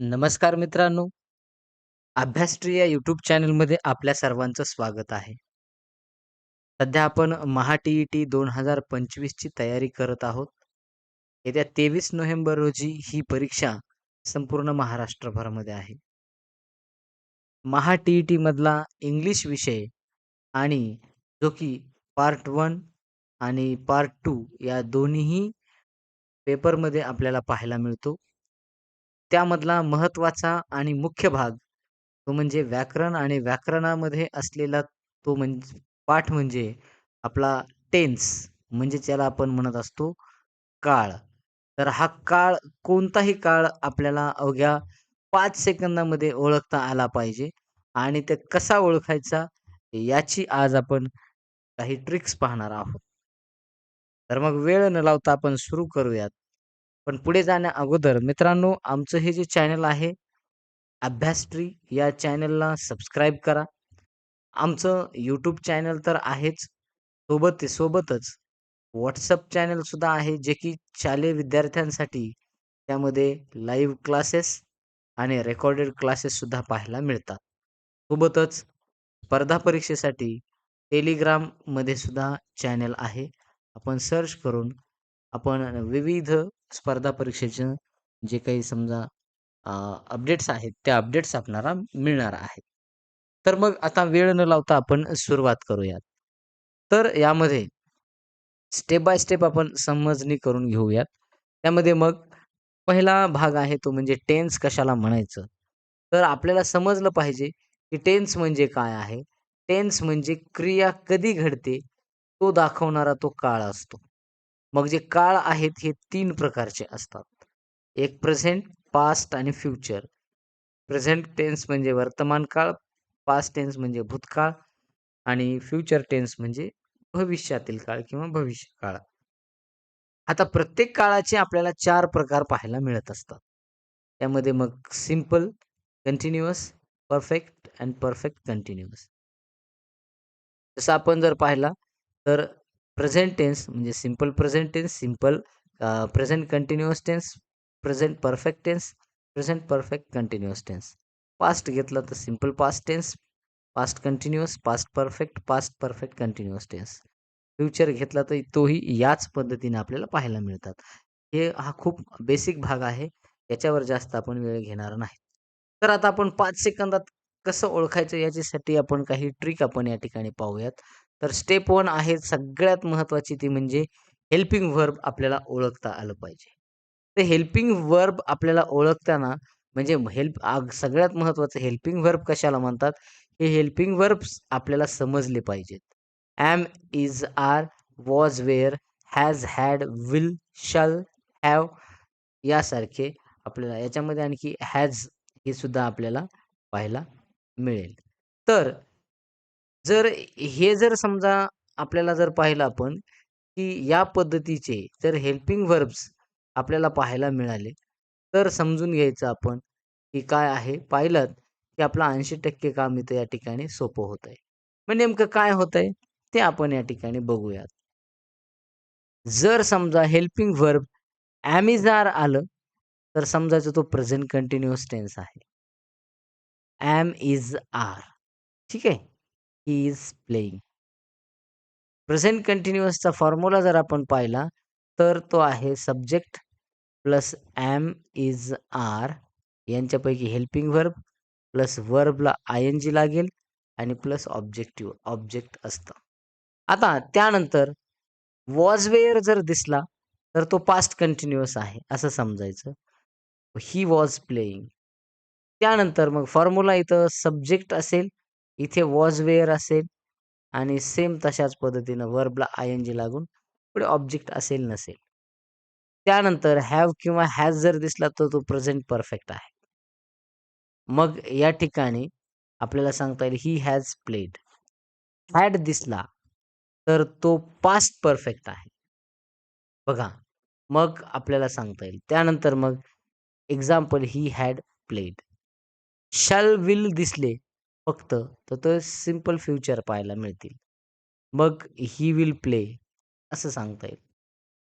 नमस्कार मित्रांनो. अभ्यासट्री या यूट्यूब चॅनलमध्ये आपल्या सर्वांचं स्वागत आहे. सध्या आपण महा टी-ई-टी 2025 ची तयारी करत आहोत. येत्या 23 नोव्हेंबर रोजी ही परीक्षा संपूर्ण महाराष्ट्रभरामध्ये आहे. महा टी-ई-टी मधला इंग्लिश विषय आणि जो की पार्ट वन आणि पार्ट टू या दोन्हीही पेपरमध्ये आपल्याला पाहायला मिळतो. त्यामधला महत्त्वाचा आणि मुख्य भाग तो म्हणजे व्याकरण आणि व्याकरणामध्ये असलेला तो म्हणजे पाठ म्हणजे आपला टेन्स म्हणजे ज्याला आपण म्हणत असतो काळ. तर हा काळ कोणताही काळ आपल्याला अवघ्या पाच सेकंदामध्ये ओळखता आला पाहिजे आणि ते कसा ओळखायचा याची आज आपण काही ट्रिक्स पाहणार आहोत. तर मग वेळ न लावता आपण सुरू करूयात. पण पुढे जाण्या अगोदर मित्रांनो आमचं हे जे चॅनल आहे अभ्यासट्री या चॅनलला सबस्क्राईब करा. आमचं यूट्यूब चॅनल तर आहेच. सोबत सोबतच व्हॉट्सअप चॅनल सुद्धा आहे जे की शालेय विद्यार्थ्यांसाठी त्यामध्ये लाईव्ह क्लासेस आणि रेकॉर्डेड क्लासेस सुद्धा पाहायला मिळतात. सोबतच स्पर्धा परीक्षेसाठी टेलिग्राममध्ये सुद्धा चॅनल आहे. आपण सर्च करून आपण विविध स्पर्धा परीक्षेचे जे काही समजा अपडेट्स आहेत त्या अपडेट्स आपणाला मिळणार आहेत. तर मग आता वेळ न लावता आपण सुरुवात करूयात. तर यामध्ये स्टेप बाय स्टेप आपण समजणी करून घेऊयात. त्यामध्ये मग पहिला भाग आहे तो म्हणजे टेन्स कशाला म्हणायचं? तर आपल्याला समजलं पाहिजे की टेन्स म्हणजे काय आहे? टेन्स म्हणजे क्रिया कधी घडते तो दाखवणारा तो काळ असतो. मग जे काळ आहेत हे तीन प्रकारचे असतात. एक प्रेझेंट, पास्ट आणि फ्युचर. प्रेझेंट टेन्स म्हणजे वर्तमान काळ, पास्ट टेन्स म्हणजे भूतकाळ आणि फ्युचर टेन्स म्हणजे भविष्यातील काळ किंवा भविष्य काळ आता प्रत्येक काळाचे आपल्याला चार प्रकार पाहायला मिळत असतात. त्यामध्ये मग simple, continuous, perfect and perfect continuous. जसं आपण जर पाहिला तर प्रेझेंट टेन्स म्हणजे simple present tense, simple present continuous tense, present perfect tense, present perfect continuous tense. Past घेतलं तर simple past tense, past continuous, past perfect, past perfect continuous tense. Future घेतला तर तोही याच पद्धतीने आपल्याला पाहायला मिळतात. हे हा खूप बेसिक भाग आहे. याच्यावर जास्त आपण वेळ घेणार नाही. तर आता आपण पाच सेकंदात कसं ओळखायचं याच्यासाठी आपण काही ट्रिक आपण या ठिकाणी पाहूयात. तर स्टेप वन आहे सगळ्यात महत्त्वाची ती म्हणजे हेल्पिंग व्हर्ब आपल्याला ओळखता आलं पाहिजे. तर हेल्पिंग व्हर्ब आपल्याला ओळखताना म्हणजे हेल्प सगळ्यात महत्त्वाचं हेल्पिंग व्हर्ब कशाला म्हणतात? हे हेल्पिंग व्हर्ब्स आपल्याला समजले पाहिजेत. Am, is, are, was, were, has, had, will, shall have यासारखे आपल्याला याच्यामध्ये आणखी हॅज हे सुद्धा आपल्याला पाहायला मिळेल. तर जर हे जर समजा आपल्याला जर पाहिलं आपण की या पद्धतीचे जर हेल्पिंग व्हर्ब्स आपल्याला पाहायला मिळाले, तर समजून घ्यायचं आपण की काय आहे पाहिलं की आपलं 80% काम इथं या ठिकाणी सोपं होतंय. मग नेमकं काय होतंय ते आपण या ठिकाणी बघूयात. जर समजा हेल्पिंग व्हर्ब एम, आर आलं तर समजायचं तो प्रेझेंट कंटिन्युअस टेन्स आहे. ॲम इज, आर ठीक आहे. He is playing. प्रेझेंट कंटिन्युअसचा फॉर्म्युला जर आपण पाहिला तर तो आहे subject plus am, is, are यांच्यापैकी हेल्पिंग व्हर्ब प्लस वर्बला आय-एन-जी लागेल आणि प्लस ऑब्जेक्टिव्ह ऑब्जेक्ट असतं. आता त्यानंतर वॉज, वेअर जर दिसला तर तो पास्ट कंटिन्युअस आहे असं समजायचं. He was playing. त्यानंतर मग फॉर्म्युला इथं सब्जेक्ट असेल, इथे वॉज, वेअर असेल आणि सेम तशाच पद्धतीनं वर्बला आय-एन-जी लागून पुढे ऑब्जेक्ट असेल नसेल. त्यानंतर हॅव किंवा हॅज जर दिसला तर तो प्रेझेंट परफेक्ट आहे. मग या ठिकाणी आपल्याला सांगता येईल ही हॅज प्लेड. हॅड दिसला तर तो पास्ट परफेक्ट आहे. बघा, मग आपल्याला सांगता येईल. त्यानंतर मग example he had played. Shall will दिसले फक्त तर तो सिंपल फ्युचर पाहायला मिळतील. मग ही विल प्ले असं सांगता येईल.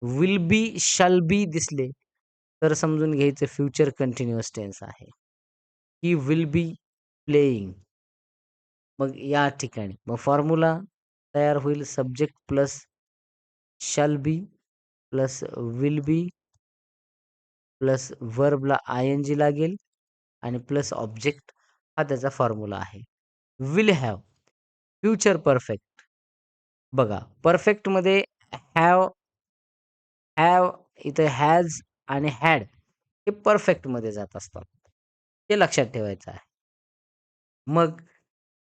विल बी, शाल बी दिसले तर समजून घ्यायचं फ्युचर कंटिन्युअस टेन्स आहे. He will be playing. मग या ठिकाणी मग फॉर्म्युला तयार होईल subject plus shall be plus will be plus वर्बला I N G लागेल आणि प्लस ऑब्जेक्ट हा त्याचा फॉर्म्युला आहे. विल हॅव फ्युचर परफेक्ट बघा परफेक्टमध्ये हॅव हॅव इथे हॅज आणि हॅड हे परफेक्टमध्ये जात असतात. ते लक्षात ठेवायचं आहे. मग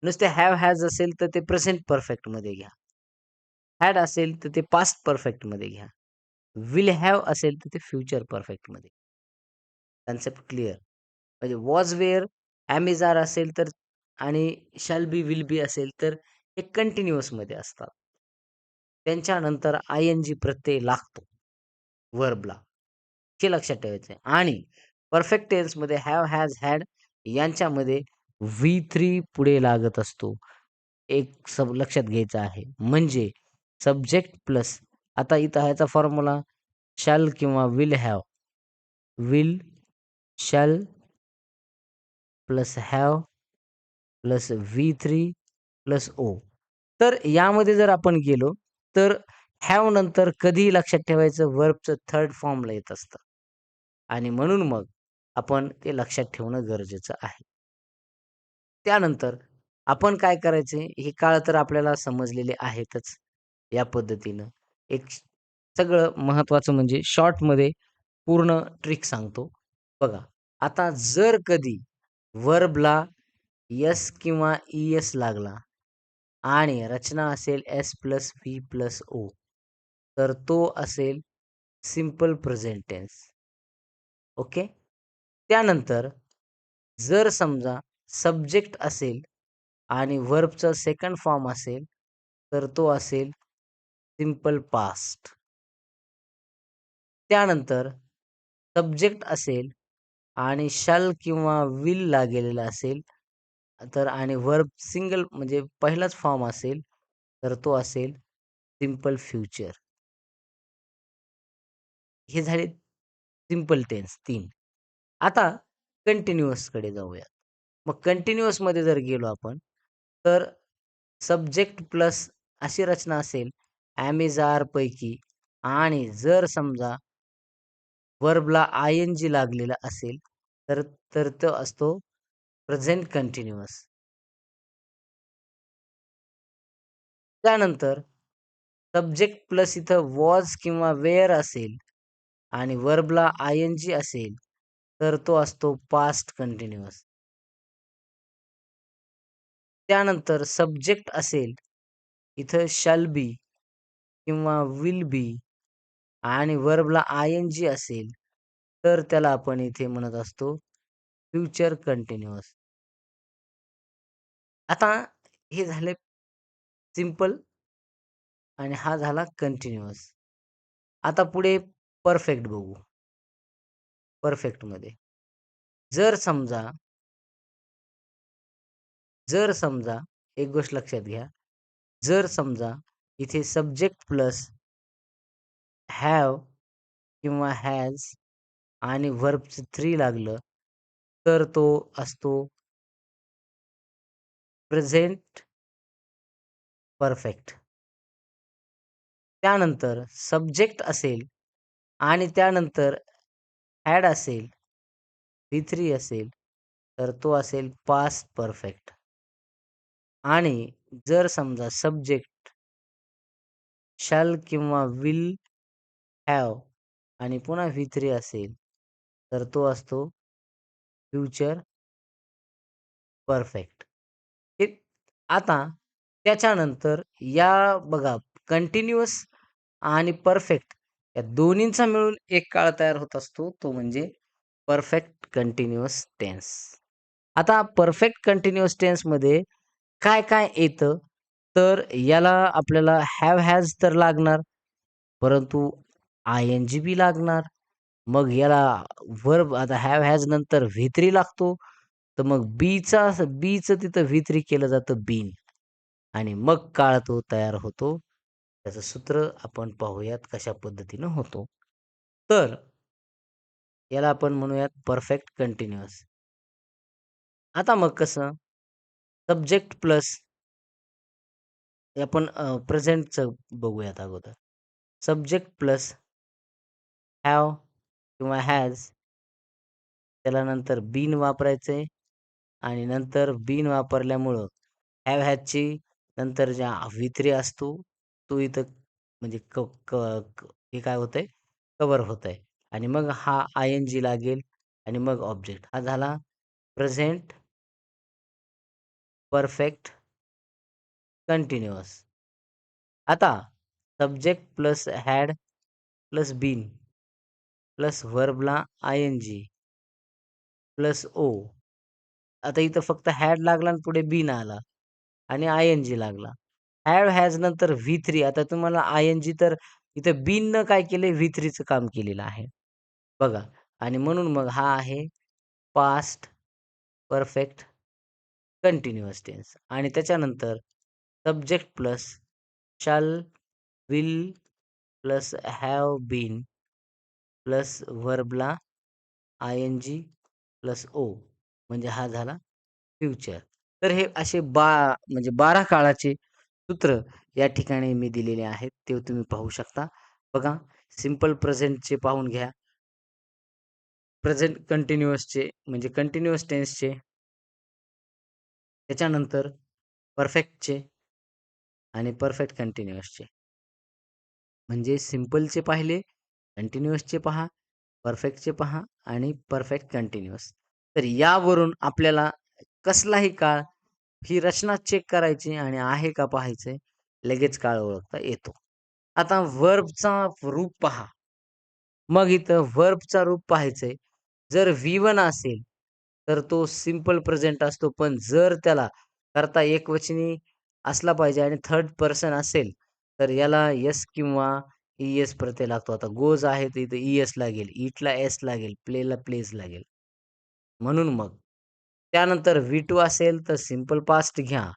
नुसते हॅव हॅज असेल तर ते प्रेझेंट परफेक्टमध्ये घ्या. हॅड असेल तर ते पास्ट परफेक्टमध्ये घ्या. विल हॅव असेल तर ते फ्युचर परफेक्टमध्ये. Concept clear. म्हणजे वॉज वेअर एम असेल तर आणि शॅल बी, विल बी असेल तर हे कंटिन्युअसमध्ये असतात. त्यांच्यानंतर आय एन जी प्रत्यय लागतो वर्बला. हे लक्षात ठेवायचं आहे. आणि परफेक्ट टेन्समध्ये हॅव, हॅज, हॅड यांच्यामध्ये व्ही थ्री पुढे लागत असतो. एक सब लक्षात घ्यायचं आहे. म्हणजे सब्जेक्ट प्लस आता इथं ह्याचा फॉर्म्युला शॅल किंवा will have. Will, shall plus have plus V three plus O. तर यामध्ये जर आपण गेलो तर हॅव नंतर कधीही लक्षात ठेवायचं वर्बचं थर्ड फॉर्मला येत असतं. आणि म्हणून मग आपण ते लक्षात ठेवणं गरजेचं आहे. त्यानंतर आपण काय करायचे हे काळ तर आपल्याला समजलेले आहेतच या पद्धतीनं. एक सगळं महत्त्वाचं म्हणजे शॉर्टमध्ये पूर्ण ट्रिक सांगतो. बघा, आता जर कधी वर्बला एस किंवा ई-एस लागला आणि रचना असेल S plus V plus O तर तो असेल सिंपल प्रेझेंट टेन्स. ओके. त्यानंतर जर समजा सब्जेक्ट असेल आणि वर्बचा सेकंड फॉर्म असेल तर तो असेल सिंपल पास्ट. त्यानंतर सब्जेक्ट असेल आणि शल किंवा विल लागलेला असेल तर आणि वर्ब सिंगल म्हणजे पहिलाच फॉर्म असेल तर तो असेल सिंपल फ्युचर. हे झाले सिंपल टेन्स तीन. आता कंटिन्युअसकडे जाऊयात. मग कंटिन्युअसमध्ये जर गेलो आपण तर सब्जेक्ट प्लस अशी रचना असेल एम पैकी आणि जर समजा वर्बला आय एन जी लागलेला असेल तर तर तो असतो प्रेझेंट कंटिन्युअस. त्यानंतर सब्जेक्ट प्लस इथं वॉज किंवा वेअर असेल आणि वर्बला आय एन जी असेल तर तो असतो पास्ट कंटिन्युअस. त्यानंतर सब्जेक्ट असेल इथं शॅल बी किंवा विल बी आणि वर्बला आय एन जी असेल तर त्याला आपण इथे म्हणत असतो फ्युचर कंटिन्युअस. आता हे झाले सिंपल आणि हा झाला कंटिन्युअस. आता पुढे परफेक्ट बघू. परफेक्टमध्ये जर समजा जर समजा एक गोष्ट लक्षात घ्या. जर समजा इथे सब्जेक्ट प्लस हॅव किंवा हॅज आणि व्हर्बचं थ्री लागलं तर तो असतो प्रेझेंट परफेक्ट. त्यानंतर सब्जेक्ट असेल आणि त्यानंतर ॲड असेल, व्ही थ्री असेल तर तो असेल पास्ट परफेक्ट. आणि जर समजा सब्जेक्ट शाल किंवा विल हॅव आणि पुन्हा व्ही थ्री असेल तर तो असतो फ्युचर परफेक्ट. आता त्याच्यानंतर या बघा कंटिन्युअस आणि परफेक्ट या दोन्हींचा मिळून एक काळ तयार होत असतो तो म्हणजे परफेक्ट कंटिन्युअस टेन्स. आता परफेक्ट कंटिन्युअस टेन्समध्ये काय काय येतं तर याला आपल्याला हॅव हॅज तर लागणार परंतु आय एन जी बी लागणार. मग याला वर्ब आता हॅव हॅज नंतर व्ही थ्री लागतो. तर मग बीचा बीचं तिथं वित्री केलं जातं बीन आणि मग काळ तो तयार होतो. त्याचं सूत्र आपण पाहूयात कशा पद्धतीनं होतो. तर याला आपण म्हणूयात परफेक्ट कंटिन्युअस. आता मग कसं सब्जेक्ट प्लस आपण प्रेझेंटचं बघूयात अगोदर. सब्जेक्ट प्लस हॅव किंवा हॅज त्याला नंतर बीन वापरायचंय आणि नंतर बीन वापरल्यामुळं हॅव हॅजची नंतर ज्या व्ही असतो तो इथं म्हणजे क क क हे काय होतंय? कव्हर होतंय. आणि मग हा आय एन जी लागेल आणि मग ऑब्जेक्ट. हा झाला प्रेझेंट परफेक्ट कंटिन्युअस. आता subject plus had plus been plus व्हर्बला I N G plus O. आता इथं फक्त हॅड लागला आणि पुढे बीन आला आणि आय एन जी लागला. हॅव हॅज नंतर व्ही थ्री आता तुम्हाला आय एन जी तर इथं बीननं न काय केलंय? व्ही थ्रीचं काम केलेलं आहे. बघा. आणि म्हणून मग हा आहे पास्ट परफेक्ट कंटिन्युअस टेन्स आणि त्याच्यानंतर subject plus shall will plus have been plus व्हर्बला I N G plus O म्हणजे हा झाला फ्युचर. तर हे असे बा म्हणजे बारा काळाचे सूत्र या ठिकाणी मी दिलेले आहेत. ते तुम्ही पाहू शकता. बघा सिंपल प्रेझेंटचे पाहून घ्या. प्रेझेंट कंटिन्युअसचे म्हणजे कंटिन्युअस टेन्सचे त्याच्यानंतर परफेक्टचे आणि परफेक्ट कंटिन्युअसचे म्हणजे सिम्पलचे पाहिले कंटिन्युअसचे पहा परफेक्टचे पहा आणि परफेक्ट कंटिन्युअस तर यावरून आपल्याला कसलाही काळ ही रचना चेक करायची आणि आहे का पाहायचे लगेच काळ ओळखता येतो. आता वर्बचा रूप पहा. मग इथं वर्बचा रूप पाहायचंय. जर व्ही वन असेल तर तो सिंपल प्रेझेंट असतो पण जर त्याला करता एकवचनी असला पाहिजे आणि थर्ड पर्सन असेल तर याला यस किंवा e ई एस प्रत्यय लागतो. आता गोज आहे तर इथं e ई एस लागेल इटला एस लागेल प्लेला प्लेज लागेल. म्हणून मग. त्यानंतर व्ही टू असेल तर सिंपल पास्ट घ्या.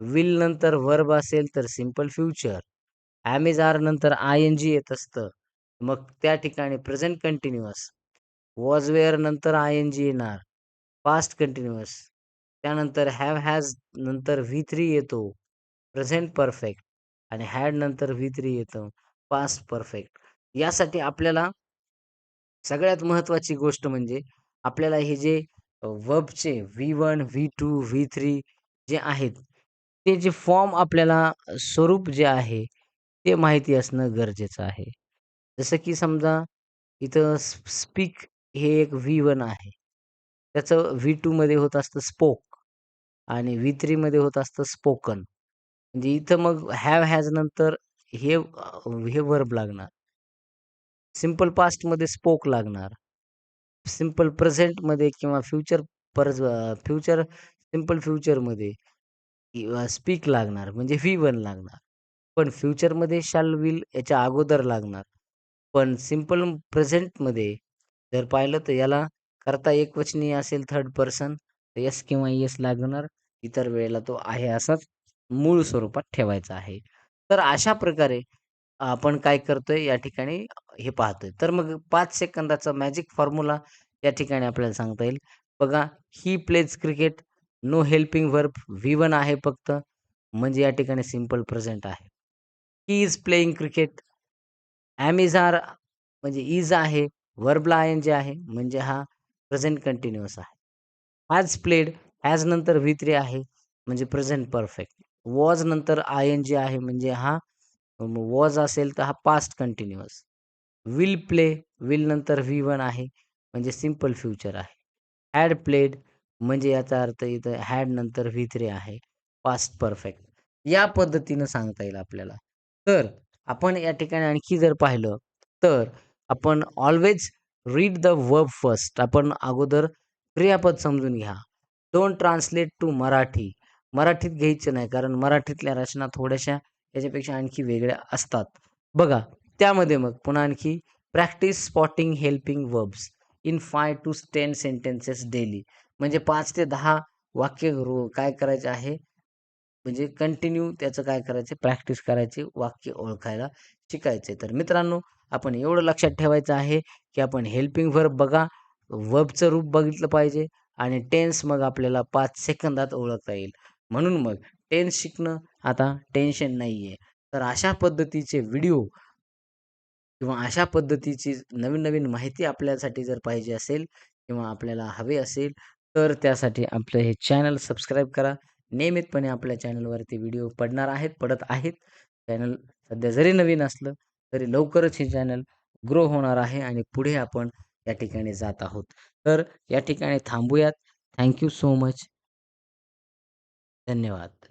विल नंतर वर्ब असेल तर सिंपल फ्युचर ॲमेझार नंतर आय एन जी येत असतं. मग त्या ठिकाणी प्रेझेंट कंटिन्युअस वॉजवेअर नंतर आय एन जी येणार. पास्ट कंटिन्युअस त्यानंतर हॅव हॅज नंतर व्ही थ्री येतो. प्रेझेंट परफेक्ट आणि हॅड नंतर व्ही थ्री येतं. पास्ट परफेक्ट यासाठी आपल्याला सगळ्यात महत्त्वाची गोष्ट म्हणजे आपल्याला हे जे वर्बचे V one V two V three जे आहेत ते जे फॉर्म आपल्याला स्वरूप जे आहे ते माहिती असणं गरजेचं आहे. जसं की समजा इथं स्पीक हे एक व्ही वन आहे. त्याचं व्ही टूमध्ये होत असतं स्पोक आणि व्ही थ्रीमध्ये होत असतं स्पोकन म्हणजे इथं मग हॅव हॅज नंतर हे हे वर्ब लागणार. सिंपल पास्टमध्ये स्पोक लागणार. सिंपल प्रेझेंटमध्ये किंवा फ्युचर पर फ्युचर सिंपल फ्युचरमध्ये स्पीक लागणार म्हणजे व्ही वन लागणार. पण फ्युचरमध्ये शाल विल याच्या अगोदर लागणार. पण सिंपल प्रेझेंटमध्ये जर पाहिलं तर याला करता एकवचनीय असेल थर्ड पर्सन तर यस किंवा यस लागणार. इतर वेळेला तो आहे असाच मूळ स्वरूपात ठेवायचा आहे. तर अशा प्रकारे आपण काय करतोय या ठिकाणी हे पाहतोय. तर मग पाच सेकंदाचा मॅजिक फॉर्म्युला या ठिकाणी आपल्याला सांगता येईल. बघा he plays cricket no helping verb V one आहे फक्त. म्हणजे या ठिकाणी सिंपल प्रेझेंट आहे. ही इज प्लेईंग क्रिकेट ॲमेझार म्हणजे इज आहे. वर्बला आय एन जे आहे. म्हणजे हा प्रेझेंट कंटिन्युअस आहे. हॅज प्लेड हॅज नंतर व्ही थ्री आहे. म्हणजे प्रेझेंट परफेक्ट वॉज नंतर आय एन जी आहे. म्हणजे हा वॉज असेल तर हा past continuous will play will नंतर व्ही वन आहे म्हणजे सिंपल फ्युचर आहे. हॅड प्लेड म्हणजे याचा अर्थ इथं हॅड नंतर व्ही थ्री आहे. पास्ट परफेक्ट या पद्धतीनं सांगता येईल आपल्याला. तर आपण या ठिकाणी आणखी जर पाहिलं तर आपण always read the verb first आपण अगोदर क्रियापद समजून घ्या. Don't translate to Marathi. मराठीत घ्यायचं नाही कारण मराठीतल्या रचना थोड्याशा याच्यापेक्षा आणखी वेगळ्या असतात. बघा त्यामध्ये मग पुन्हा आणखी practice spotting helping verbs in five to ten sentences daily म्हणजे पाच ते दहा वाक्य रो काय करायचे आहे म्हणजे कंटिन्यू त्याचं काय करायचं प्रॅक्टिस करायची वाक्य ओळखायला शिकायचे तर मित्रांनो आपण एवढं लक्षात ठेवायचं आहे की आपण हेल्पिंग वर्ब बघा वर्बचं रूप बघितलं पाहिजे आणि टेन्स मग आपल्याला पाच सेकंदात ओळखता येईल. म्हणून मग टेन्स शिकणं आता टेन्शन नाही आहे. तर अशा पद्धतीचे व्हिडिओ किंवा अशा पद्धतीची नवीन-नवीन माहिती आपल्यासाठी जर पाहिजे असेल किंवा आपल्याला हवे असेल, तर त्यासाठी आपलं हे चॅनल सबस्क्राईब करा. नियमितपणे आपल्या चॅनलवरती व्हिडिओ पडणार आहेत, पडत आहेत. चॅनल सध्या जरी नवीन असलं, तरी लवकरच हे चॅनल ग्रो होणार आहे आणि पुढे आपण या ठिकाणी जात आहोत. तर या ठिकाणी थांबूयात. Thank so much. धन्यवाद.